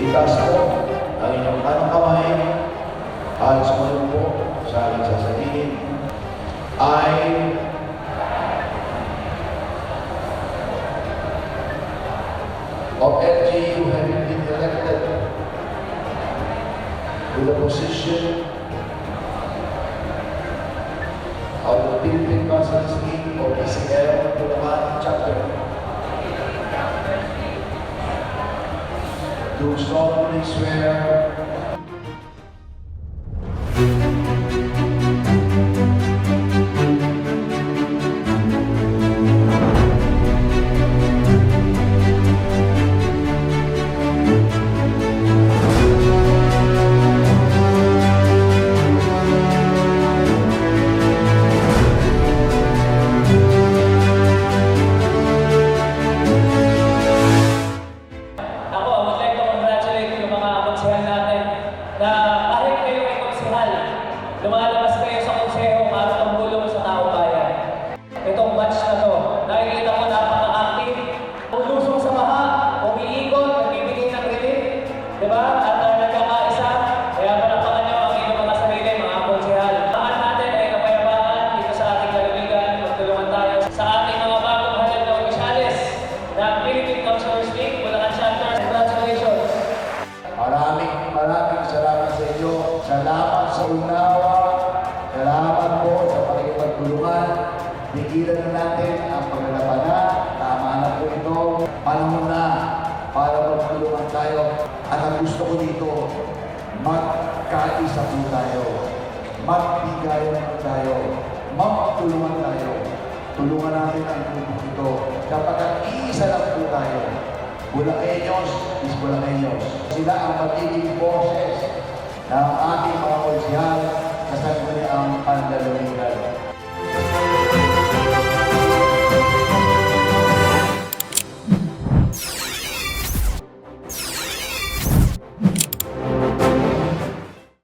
Itaas po ang inyong kanang kamay at sumunod po sa aking sasabihin. I of LGU having been elected to the position of the Philippine Consulate Do solemnly swear lumalabas kayo sa konseho para tumulong sa taong bayan. Itong batch na to, nakikita ko napaka-active, ulusong sa baha, umiikot, nagbibigay ng relief, di ba? At uh, nagkakaisa, kaya palapakan nyo ang inyong mga sarili, mga konsehal. Lahat natin ay kapayapaan dito sa ating kalaligan, magtulungan tayo sa ating mga bagong halal na opisyalis ng Philippine Councilors League, Bulacan Chapter. Congratulations! Maraming maraming salamat sa inyo. Salamat sa unawa. Tigilan na natin ang paglalabanan. Tama na po ito. Panahon na para magtulungan tayo. At ang gusto ko dito, magkaisa po tayo. Magbigayan tayo. Magtulungan tayo. Tulungan natin ang grupo ito. Kapag iisa lang po tayo, Bulakeños is Bulakeños. Sila ang magiging boses ng ating